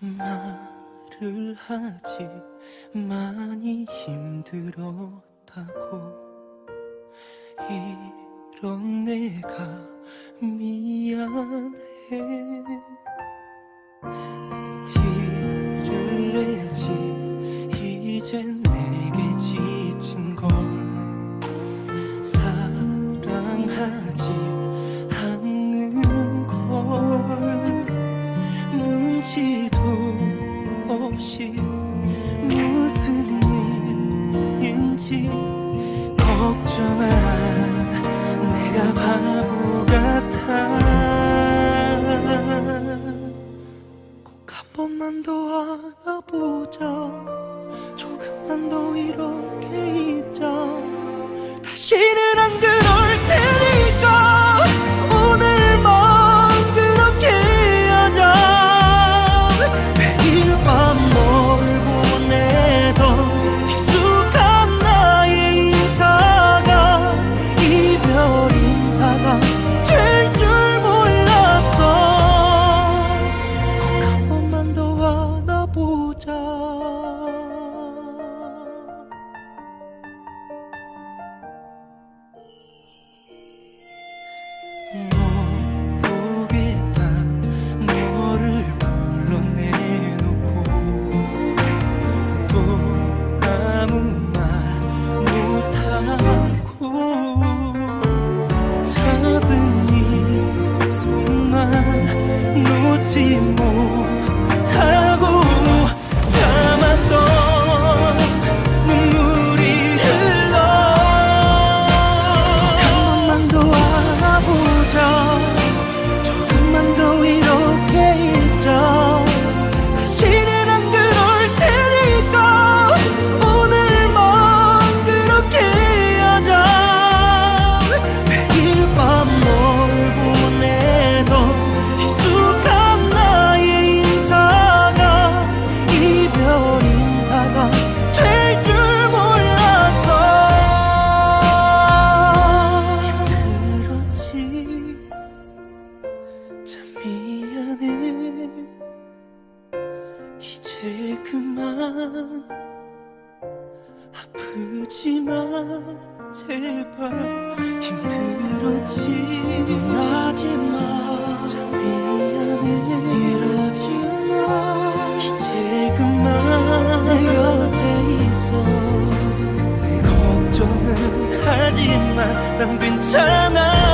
말을 하지 많이 힘들었다고. 이런 내가 미안해. 티를 내지 이젠 일인지. 걱정아 내가 바보 같아. 꼭 한 번만 더 안아보자. 조금만 더 이렇게 있자 다시는 안 손만 미안해. 이제 그만. 아프지만 제발 힘들었지. 떠나지 마 참 미안해. 이러지 마 이제 그만. 내 곁에 있어. 내 걱정은 하지만 난 괜찮아